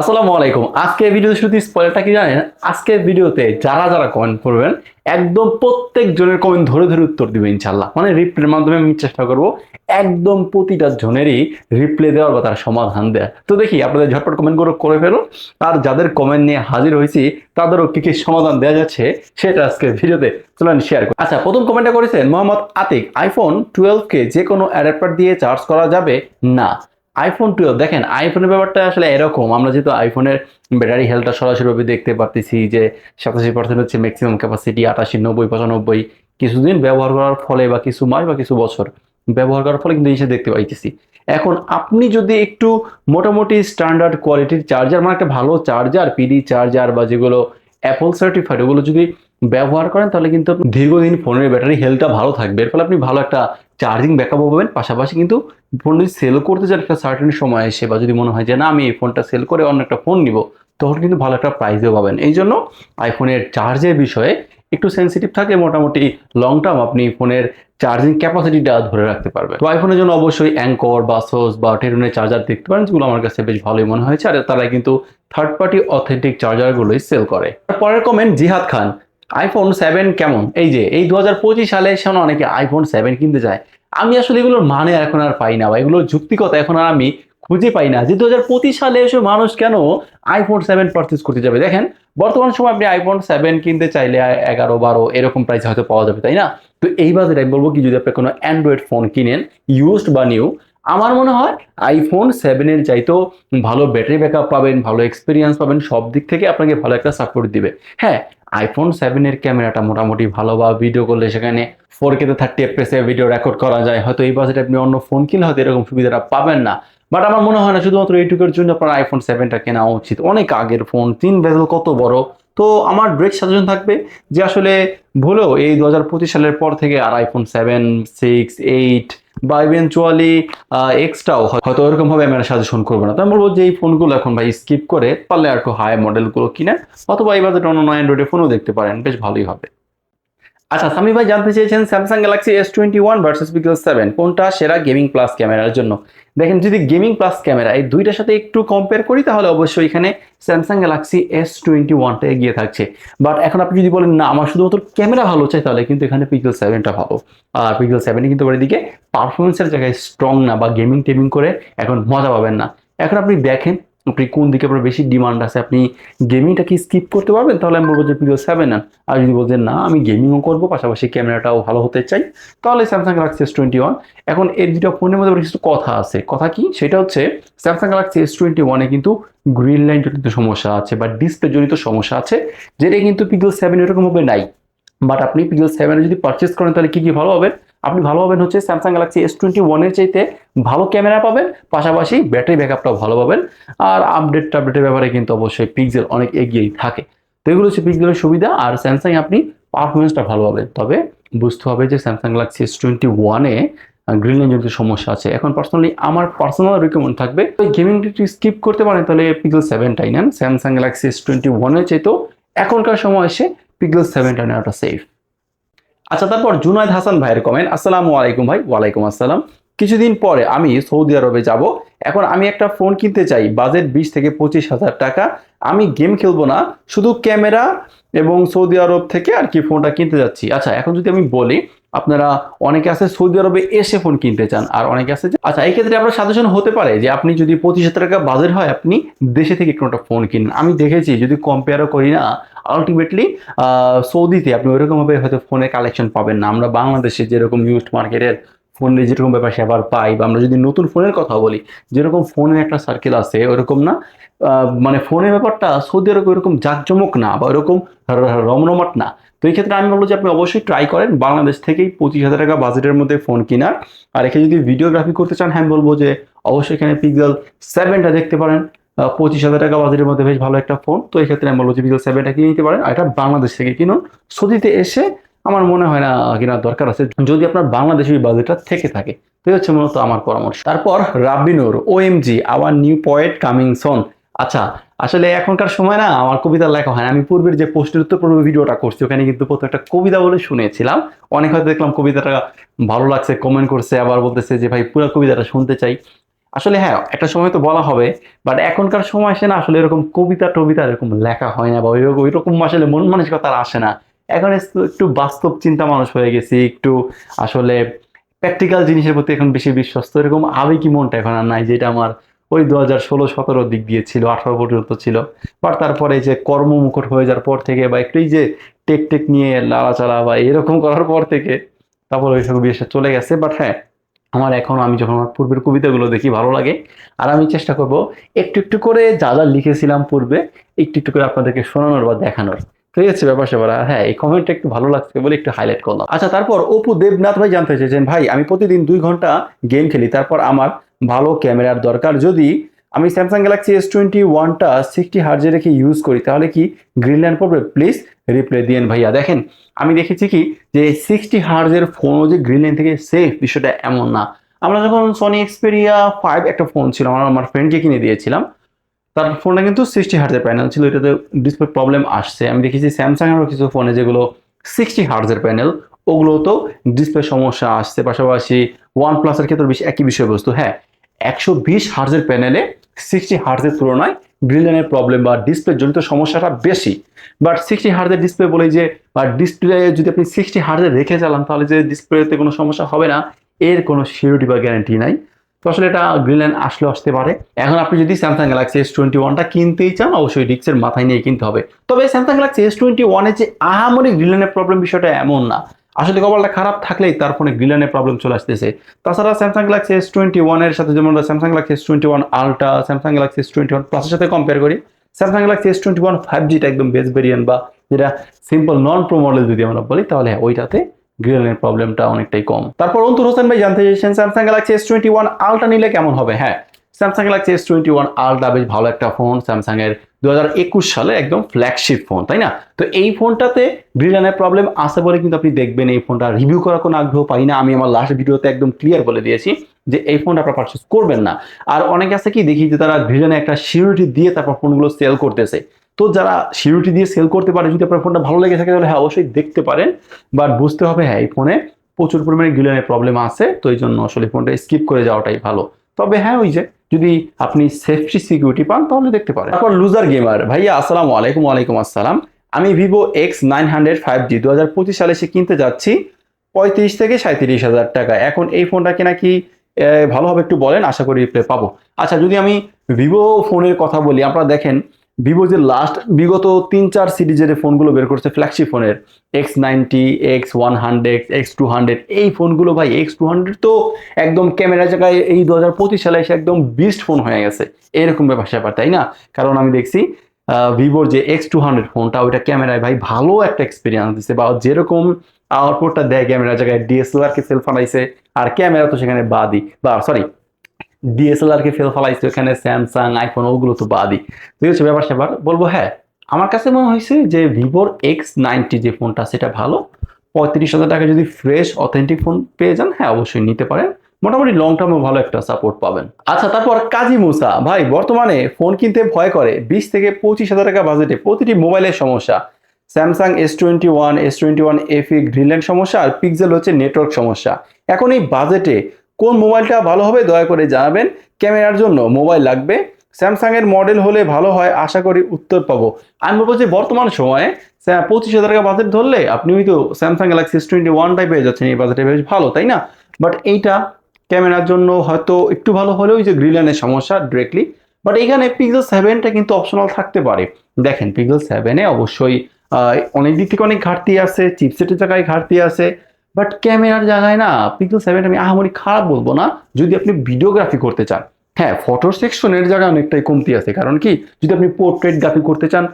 আসসালামু আলাইকুম। আজকে ভিডিও শুধু স্পয়লারটা কি জানেন? আজকে ভিডিওতে যারা যারা কমেন্ট করবেন, একদম প্রত্যেক জনের কমেন্ট ধরে ধরে উত্তর দিবে ইনশাল্লাহ মানে রিপ্লের মাধ্যমে আমি চেষ্টা করব একদম প্রতিটা জনেরই রিপ্লে দেওয়ার বা তার সমাধান দেওয়া তো দেখি, আপনাদের ঝটপট কমেন্টগুলো করে ফেলো আর যাদের কমেন্ট নিয়ে হাজির হয়েছি, তাদেরও কি কি সমাধান দেওয়া যাচ্ছে, সেটা আজকে ভিডিওতে চলেন শেয়ার করি। আচ্ছা প্রথম কমেন্টটা করেছেন মোহাম্মদ আতিক। আইফোন টুয়েলভকে যে কোনো অ্যাডাপ্টার দিয়ে চার্জ করা যাবে? না। আইফোন টুয়েলভ দেখেন আইফোনের ব্যাপারটা আসলে এরকম। আমরা যেহেতু আইফোনের ব্যাটারি হেলথটা সরাসরিভাবে দেখতে পারতেছি যে সাতাশি পার্সেন্ট হচ্ছে ম্যাক্সিমাম ক্যাপাসিটি আটাশি, নব্বই, পঁচানব্বই। কিছুদিন ব্যবহার করার ফলে বা কিছু মাস বা কিছু বছর ব্যবহার করার ফলে কিন্তু জিনিসটা দেখতে পাইতেছি। এখন আপনি যদি একটু মোটামুটি স্ট্যান্ডার্ড কোয়ালিটির চার্জার মানে একটা ভালো চার্জার পিডি চার্জার বা যেগুলো অ্যাপল সার্টিফাইড ওগুলো যদি ব্যবহার করেন, তাহলে কিন্তু দীর্ঘদিন ফোনের ব্যাটারি হেলথটা ভালো থাকবে। এর ফলে আপনি ভালো একটা চার্জিং ব্যাকআপ পাবেন। পাশাপাশি কিন্তু ফোন যদি সেল করতে চান একটা সার্টেন সময় এসে বা যদি মনে হয় যে না, আমি এই ফোনটা সেল করে অন্য একটা ফোন নিব, তখন কিন্তু ভালো একটা প্রাইসও পাবেন। এই জন্য আইফোনের চার্জের বিষয়ে একটু সেন্সিটিভ থাকে, মোটামুটি লং টার্ম আপনি ফোনের চার্জিং ক্যাপাসিটিটা ধরে রাখতে পারবেন। তো আইফোনের জন্য অবশ্যই অ্যাঙ্কর বা সোস বা টেরনের চার্জার দেখতে পারেন, যেগুলো আমার কাছে বেশ ভালোই মনে হয়েছে, আর তারা কিন্তু থার্ড পার্টি অথেন্টিক চার্জারগুলোই সেল করে। পরের কমেন্ট জিহাদ খান আইফোন সেভেন কেমন? এই যে, এই দু হাজার পঁচিশ সালে এসে অনেকে আইফোন সেভেন কিনতে যায়। আমি আসলে এগুলোর মানে এখন আর পাই না বা এগুলোর যুক্তিকতা এখন আর আমি খুঁজে পাই না। যে দু হাজার পঁচিশ সালে এসে মানুষ কেন আইফোন সেভেন পারচেস করতে যাবে? দেখেন, বর্তমান সময় আপনি আইফোন সেভেন কিনতে চাইলে এগারো, বারো এরকম প্রাইসে হয়তো পাওয়া যাবে, তাই না? তো এই বাজারে আমি বলব কি, যদি আপনি কোনো অ্যান্ড্রয়েড ফোন কিনেন ইউজড বা নিউ আমার মনে হয় আইফোন সেভেনের চাইতেও ভালো ব্যাটারি ব্যাকআপ পাবেন, ভালো এক্সপিরিয়েন্স পাবেন, সব দিক থেকে আপনাকে ভালো একটা সাপোর্ট দিবে। হ্যাঁ আইফোন সেভেনের ক্যামেরাটা মোটামুটি ভালো বা ভিডিও করলে সেখানে ফোর কেতে থার্টি এফপিএসে ভিডিও রেকর্ড করা যায়। হয়তো এই বাজেটে আপনি অন্য ফোন কিনলে হয়তো এরকম সুবিধাটা পাবেন না। বাট আমার মনে হয় না, শুধুমাত্র এইটুকুর জন্য আপনার আইফোন সেভেনটা কেনা উচিত। অনেক আগের ফোন তিন বেজল কত বড়? তো আমার ব্রেক সাজেশন থাকবে যে আসলে ভুলেও এই দু হাজার পঁচিশ সালের পর থেকে আর আইফোন সেভেন সিক্স এইট বা ইভেনচুয়ালি এক্সট্রাও হয়তো ওরকম ভাবে আমি সাজেশন করব না। তো আমি বলব যে এই ফোনগুলো এখন ভাই স্কিপ করে পারলে আর একটু হাই মডেলগুলো কিনে, অথবা এই বাজেট অন্য অ্যান্ড্রয়েডের ফোনও দেখতে পারেন, বেশ ভালোই হবে। আচ্ছা সামি ভাই জানতে চেয়েছেন Samsung Galaxy S twenty one versus Pixel seven কোনটা সেরা গেমিং প্লাস ক্যামেরার জন্য? দেখেন, যদি গেমিং প্লাস ক্যামেরা এই দুইটার সাথে একটু কম্পেয়ার করি, তাহলে অবশ্যই এখানে স্যামসাং গ্যালাক্সি এস টোয়েন্টি ওয়ানটা এগিয়ে থাকছে। বাট এখন আপনি যদি বলেন, না, আমার শুধুমাত্র ক্যামেরা ভালো চাই, তাহলে কিন্তু এখানে পিক্সেল সেভেনটা ভালো। আর পিক্সেল সেভেনে কিন্তু এদিকে পারফরমেন্সের জায়গায় স্ট্রং না বা গেমিং টেমিং করে এখন মজা পাবেন না। এখন আপনি দেখেন আপনি কোন দিকে আপনার বেশি ডিমান্ড আছে, আপনি গেমিংটা কি স্কিপ করতে পারবেন? তাহলে আমি বলব যে পিক্সেল সেভেন নেন আর যদি বলছেন না, আমি গেমিংও করব, পাশাপাশি ক্যামেরাটাও ভালো হতে চাই। তাহলে Samsung Galaxy S twenty one এখন এর দুটো ফোনের মধ্যে কিছু কথা আছে। কথা কি? সেটা হচ্ছে স্যামসাং গ্যালাক্সি এস টোয়েন্টি ওয়ানে কিন্তু গ্রিন লাইন জনিত সমস্যা আছে বা ডিসপ্লে জনিত সমস্যা আছে, যেটা কিন্তু পিক্সেল সেভেন এরকমভাবে নাই। বাট আপনি পিক্সেল সেভেনে যদি পারচেস করেন, তাহলে কি কি ভালো হবে? আপনি ভালো পাবেন হচ্ছে স্যামসাং গ্যালাক্সি এস টোয়েন্টি ওয়ানের চাইতে ভালো ক্যামেরা পাবেন, পাশাপাশি ব্যাটারি ব্যাকআপটাও ভালো পাবেন। আর আপডেট টাপডেটের ব্যাপারে কিন্তু অবশ্যই পিক্সেল অনেক এগিয়েই থাকে। তো এগুলো হচ্ছে পিক্সেলের সুবিধা, আর স্যামসাং আপনি পারফরমেন্সটা ভালো পাবেন। তবে বুঝতে হবে যে স্যামসাং গ্যালাক্সি এস টোয়েন্টি ওয়ানে গ্রিন জনিত সমস্যা আছে। এখন পার্সোনালি আমার পার্সোনাল রিকমেন্ড থাকবে। গেমিংটি স্কিপ করতে পারেন, তাহলে পিক্সেল সেভেনটাই নেন। স্যামসাং গ্যালাক্সি এস টোয়েন্টি ওয়ানের চাইতেও এখনকার সময় এসে পিক্সেল সেভেনটা নেওয়াটা সেফ আচ্ছা তারপর জুনায়দ হাসান ভাইয়ের কমেন্ট আসসালামু আলাইকুম ভাই। ওয়ালাইকুম আসসালাম। কিছুদিন পরে আমি সৌদি আরবে যাব। এখন আমি একটা ফোন কিনতে চাই, বাজেট বিশ থেকে পঁচিশ হাজার টাকা। আমি গেম খেলব না, শুধু ক্যামেরা এবং সৌদি আরব থেকে আর কি ফোনটা কিনতে যাচ্ছি। আচ্ছা এখন যদি আমি বলি, আপনারা অনেকে আছে সৌদি আরবে এসে ফোন কিনতে চান, আর অনেকে আছে আচ্ছা এই ক্ষেত্রে আপনার সাজেশন হতে পারে যে আপনি যদি পঁচিশ হাজার টাকা বাজেট হয়, আপনি দেশে থেকে কোনো একটা ফোন কিনেন। আমি দেখেছি, যদি কম্পেয়ারও করি না আলটিমেটলি সৌদিতে আপনি ওইরকমভাবে হয়তো ফোনের কালেকশন পাবেন না। আমরা বাংলাদেশে যেরকম ইউজড মার্কেটের ফোনের যেরকম ব্যাপার সেবার পাই বা আমরা যদি নতুন ফোনের কথা বলি, যেরকম ফোনের একটা সার্কেল আছে, ওরকম না? মানে ফোনের ব্যাপারটা সৌদি আরব ওইরকম জাঁকজমক না বা ওইরকম রমরমাট না। তো এই ক্ষেত্রে আমি বলব যে আপনি অবশ্যই ট্রাই করেন। বাংলাদেশ থেকেই পঁচিশ হাজার টাকা বাজেটের মধ্যে ফোন কেনার। আর এখানে যদি ভিডিওগ্রাফি করতে চান হ্যাঁ বলব যে অবশ্যই এখানে পিক্সেল সেভেনটা দেখতে পারেন। পঁচিশ হাজার টাকা বাজেটের মধ্যে বেশ ভালো একটা ফোন তো এই ক্ষেত্রে আমি বলব যে পিক্সেল সেভেনটা কিনে নিতে পারেন। আর এটা বাংলাদেশ থেকে কিনুন। সৌদিতে এসে আমার মনে হয় না কেনার দরকার আছে। যদি আপনার বাংলাদেশি বাজেটটা থেকে থাকে তো হচ্ছে মূলত আমার পরামর্শ। তারপর Rabbinur O M G our new poet coming soon আচ্ছা আসলে এখনকার সময় না আমার কবিতা লেখা হয়। আমি পূর্বের যে পোস্টের উত্তর পূর্বে ভিডিওটা করছি, ওখানে কিন্তু প্রথম একটা কবিতা বলে শুনেছিলাম। অনেক হয়তো দেখলাম কবিতাটা ভালো লাগছে কমেন্ট করছে, আবার বলতেছে যে, ভাই, পুরো কবিতাটা শুনতে চাই। আসলে হ্যাঁ একটা সময় তো বলা হবে বাট এখনকার সময় আসে না, আসলে এরকম কবিতা টবিতা এরকম লেখা হয় না বা ওই ওই রকম আসলে মন মানসিকতা আসে না। এখন একটু- বাস্তব চিন্তা মানুষ হয়ে গেছি, একটু আসলে প্র্যাকটিক্যাল জিনিসের প্রতি এখন বেশি বিশ্বস্ত। এরকম আবেগী মনটা এখন আর নাই, যেটা আমার ওই দু হাজার ষোলো সতেরো দিক দিয়ে ছিল, আঠারো পর্যন্ত ছিল। বাট তারপরে যে কর্মমুখর হয়ে যাওয়ার পর থেকে বা একটু এই যে টেক টেক নিয়ে লাড়াচাড়া বা এরকম করার পর থেকে তারপর ওই সব বিষয় চলে গেছে। বাট হ্যাঁ আমার এখন আমি যখন আমার পূর্বের কবিতাগুলো দেখি ভালো লাগে। আর আমি চেষ্টা করব একটু একটু করে যা যা লিখেছিলাম পূর্বে, একটু একটু করে আপনাদেরকে শোনানোর বা দেখানোর। ঠিক আছে ব্যাপার স্যাপার। আর হ্যাঁ এই কমেন্টটা একটু ভালো লাগছে বলে একটু হাইলাইট করলাম। আচ্ছা তারপর অপু দেবনাথ ভাই জানতে চেয়েছেন, ভাই, আমি প্রতিদিন দুই ঘণ্টা গেম খেলি, তারপর আমার ভালো ক্যামেরার দরকার। যদি আমি স্যামসাং গ্যালাক্সি এস টোয়েন্টি ওয়ানটা সিক্সটি হার্জে রেখে ইউজ করি, তাহলে কি গ্রিন ল্যান্ড পড়বে? প্লিজ রিপ্লাই দিয়েন ভাইয়া। দেখেন, আমি দেখেছি কি যে সিক্সটি হার্জের ফোনও যে গ্রিন ল্যান্ড থেকে সেফ বিষয়টা এমন না। আমরা যখন সনি এক্সপেরিয়া ফাইভ একটা ফোন ছিল, আমার আমার ফ্রেন্ডকে কিনে দিয়েছিলাম তার ফোনটা কিন্তু সিক্সটি হার্জের প্যানেল ছিল, এটাতে ডিসপ্লে প্রবলেম আসছে। আমি দেখেছি স্যামসাংয়েরও কিছু ফোনে যেগুলো সিক্সটি হার্জের প্যানেল ওগুলোতেও ডিসপ্লে সমস্যা আসছে। পাশাপাশি ওয়ান প্লাসের ক্ষেত্রে বেশি একই বিষয়বস্তু। হ্যাঁ একশো বিশ হার্জের প্যানেলে সিক্সটি হার্জের তুলনায় গ্রিলেনের প্রবলেম বা ডিসপ্লে জনিত সমস্যাটা বেশি। বাট সিক্সটি হার্জের ডিসপ্লে বলে যে, বা ডিসপ্লে যদি আপনি সিক্সটি হার্জে রেখে চালান, তাহলে যে ডিসপ্লেতে কোনো সমস্যা হবে না, এর কোনো সিউরিটি বা গ্যারান্টি নাই। আসলে এটা গ্রিনল্যান্ড আসলে আসতে পারে। এখন আপনি যদি স্যামসাং গ্যালাক্সি এস টোয়েন্টি ওয়ানটা কিনতেই চান, অবশ্যই রিক্সের মাথায় নিয়ে কিনতে হবে। তবে স্যামসাং গ্যালাক্সি এস টোয়েন্টি ওয়ানের যে আহামরি গ্রিনল্যান্ডের প্রবলেম বিষয়টা এমন না। আসলে কপালটা খারাপ থাকলেই তার ফোনে গ্রিলানের প্রবলেম চলে আসতেছে। তাছাড়া স্যামসাং গ্যালাক্সি এস টোয়েন্টি ওয়ানের সাথে যেমন Samsung Galaxy S twenty one ultra Samsung Galaxy S twenty one প্লাসের সাথে কম্পেয়ার করি Samsung Galaxy S twenty one five জিটা একদম বেস্ট ভেরিয়েন্ট বা যেটা সিম্পল নন প্রো মডেল যদি আমরা বলি, তাহলে হ্যাঁ ওইটাতে গ্রিলের প্রবলেমটা অনেকটাই কম। তারপর অন্তর হোসেন ভাই জানতে চাইছেন Samsung Galaxy S twenty one ultra নিলে কেমন হবে? হ্যাঁ Samsung Galaxy S twenty one ultra বেশ ভালো একটা ফোন স্যামসাং এর দু হাজার একুশ সালে একদম ফ্ল্যাগশিপ ফোন তাই না? তো এই ফোনটাতে গ্রিলানের প্রবলেম আছে বলে কিন্তু আপনি দেখবেন এই ফোনটা রিভিউ করার কোনো আগ্রহ পাই না। আমি আমার লাস্ট ভিডিওতে একদম ক্লিয়ার বলে দিয়েছি যে এই ফোনটা আপনারা পারচেস করবেন না। আর অনেকে আছে কি, দেখি যে তারা গ্রিলানে একটা সিউরিটি দিয়ে তারপর ফোনগুলো সেল করতেছে। তো যারা সিউরিটি দিয়ে সেল করতে পারে, যদি আপনার ফোনটা ভালো লেগে থাকে, তাহলে হ্যাঁ অবশ্যই দেখতে পারেন। বাট বুঝতে হবে হ্যাঁ এই ফোনে প্রচুর পরিমাণে গ্রিলানের প্রবলেম আছে, তো এই জন্য আসলে ফোনটা স্কিপ করে যাওয়াটাই ভালো। তবে হ্যাঁ ওই যে যদি আপনি সেফটি সিকিউরিটি পান, তাহলে দেখতে পারেন। তারপর লুজার গেমার ভাইয়া, আসসালামু আলাইকুম, ওয়ালাইকুম আসসালাম। আমি Vivo X nine hundred five G দু হাজার পঁচিশ সালে সে কিনতে যাচ্ছি, পঁয়ত্রিশ থেকে সাঁত্রিশ হাজার টাকা। এখন এই ফোনটা কিনা কি ভালো একটু বলেন, আশা করি পাবো। আচ্ছা যদি আমি ভিভো ফোনের কথা বলি, আপনারা দেখেন ভিভো যে লাস্ট বিগত তিন চার সিরিজের ফোনগুলো বের করছে ফ্ল্যাগশিপ ফোনের X ninety X one hundred X two hundred এই ফোনগুলো ভাই এক্স টু হান্ড্রেড তো একদম ক্যামেরা জায়গায় এই দু হাজার পঁচিশ সালে এসে একদম বেস্ট ফোন হয়ে গেছে। এরকম ব্যাপার স্যাপার, তাই না? কারণ আমি দেখছি ভিভোর যে এক্স টু হান্ড্রেড ফোনটা ওইটা ক্যামেরায় ভাই ভালো একটা এক্সপিরিয়েন্স দিচ্ছে বা যেরকম আউটপুটটা দেয় ক্যামেরা জায়গায় ডিএসএলআর কে সেল ফালাইছে আর ক্যামেরা তো সেখানে বাদই, বা সরি ডিএসএলআর কে ফেল ফালাইছে, ওখানে স্যামসাং আইফোন ওগুলো তো বাদই। ঠিক আছে ব্যাপার স্যাপার, বলব হ্যাঁ আমার কাছে মনে হয়েছে যে ভিভোর এক্স নাইনটি যে ফোনটা সেটা ভালো। পঁয়ত্রিশ হাজার টাকা যদি ফ্রেশ অথেন্টিক ফোন পেয়ে যান হ্যাঁ অবশ্যই নিতে পারেন। মোটামুটি লং টার্মে ভালো একটা সাপোর্ট পাবেন। আচ্ছা তারপর কাজী মুসা, ভাই, বর্তমানে ফোন কিনতে ভয় করে। বিশ থেকে পঁচিশ হাজার টাকা বাজেটে প্রতিটি মোবাইলের সমস্যা। Samsung S twenty one S twenty one FE green land সমস্যা, আর পিক্সেল হচ্ছে নেটওয়ার্ক সমস্যা। এখন এই বাজেটে কোন মোবাইলটা ভালো হবে দয়া করে জানাবেন। ক্যামেরার জন্য মোবাইল লাগবে। স্যামসাং এর মডেল হলে ভালো হয়, আশা করি উত্তর পাবো। আমি বলব যে বর্তমান সময়ে পঁচিশ হাজার টাকা বাজেট ধরলে আপনি হয়তো স্যামসাং গ্যালাক্সি এস টোয়েন্টি ওয়ানটাই পেয়ে যাচ্ছেন। এই বাজেটে বেশ ভালো, তাই না? বাট এইটা ক্যামেরার জন্য হয়তো একটু ভালো হলেও যে গ্রিলানের সমস্যা ডিরেক্টলি বাট এখানে পিক্সেল সেভেনটা কিন্তু অপশনাল থাকতে পারে। দেখেন পিক্সেল সেভেনে অবশ্যই অনেক দিক থেকে অনেক ঘাটতি আছে চিপসেটের জায়গায় ঘাটতি আছে। বাট ক্যামেরার জায়গায় না পিক্সেল সেভেন আমি আহামরি খারাপ বলব না। যদি আপনি ভিডিওগ্রাফি করতে চান হ্যাঁ ফটো সেকশনের জায়গায় অনেকটাই কমতি আছে। কারণ কি, যদি আপনি পোর্ট্রেট গ্রাফি করতে চান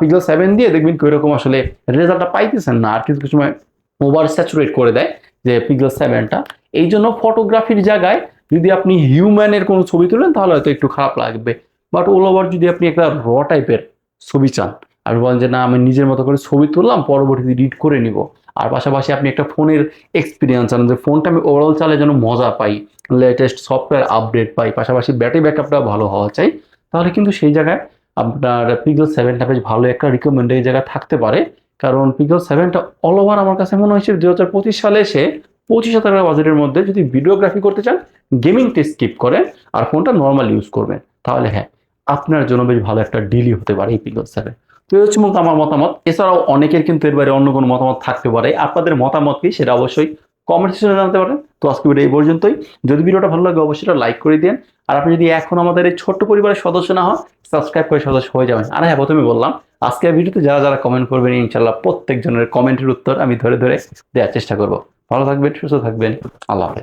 পিক্সেল সেভেন দিয়ে দেখবেন কি ওইরকম আসলে রেজাল্টটা পাইতেছেন না। আর কিছু সময় ওভার স্যাচুরেট করে দেয় যে পিক্সেল সেভেনটা এই জন্য ফটোগ্রাফির জায়গায় যদি আপনি হিউম্যানের কোনো ছবি তোলেন, তাহলে হয়তো একটু খারাপ লাগবে। বাট ওল ওভার যদি আপনি একটা র টাইপের ছবি চান আপনি বলেন যে, না, আমি নিজের মতো করে ছবি তুললাম, পরবর্তীতে এডিট করে নিব। আর পাশাপাশি আপনি একটা ফোনের এক্সপিরিয়েন্স চান যে ফোনটা আমি ওভারঅল চালে যেন মজা পাই লেটেস্ট সফটওয়্যার আপডেট পাই, পাশাপাশি ব্যাটারি ব্যাকআপটা ভালো হওয়া চাই, তাহলে কিন্তু সেই জায়গায় আপনার পিগল সেভেনটা বেশ ভালো একটা রিকমেন্ডেড জায়গায় থাকতে পারে। কারণ পিগল সেভেনটা অল ওভার আমার কাছে মনে হয়েছে দু হাজার পঁচিশ সালে এসে পঁচিশ হাজার টাকা বাজেটের মধ্যে যদি ভিডিওগ্রাফি করতে চান গেমিং গেমিংটা স্কিপ করেন আর ফোনটা নর্মাল ইউজ করবেন। তাহলে হ্যাঁ আপনার জন্য বেশ ভালো একটা ডিলই হতে পারে এই পিগল স্যারের তো এই হচ্ছে মূলত আমার মতামত। এছাড়াও অনেকের কিন্তু এর বাইরে অন্য কোনো মতামত থাকতে পারে। আপনাদের মতামত কি সেটা অবশ্যই কমেন্ট সেকশনে জানাতে পারেন। তো আজকে ভিডিও এই পর্যন্তই। যদি ভিডিওটা ভালো লাগে, অবশ্যই এটা লাইক করে দিন। আর আপনি যদি এখন আমাদের এই ছোট্ট পরিবারের সদস্য না হন সাবস্ক্রাইব করে সদস্য হয়ে যাবেন। আর হ্যাঁ প্রথমে বললাম, আজকের ভিডিওতে যারা যারা কমেন্ট করবেন ইনশাল্লাহ প্রত্যেকজনের কমেন্টের উত্তর আমি ধরে ধরে দেওয়ার চেষ্টা করব। ভালো থাকবেন, সুস্থ থাকবেন। আল্লাহ হাফেজ।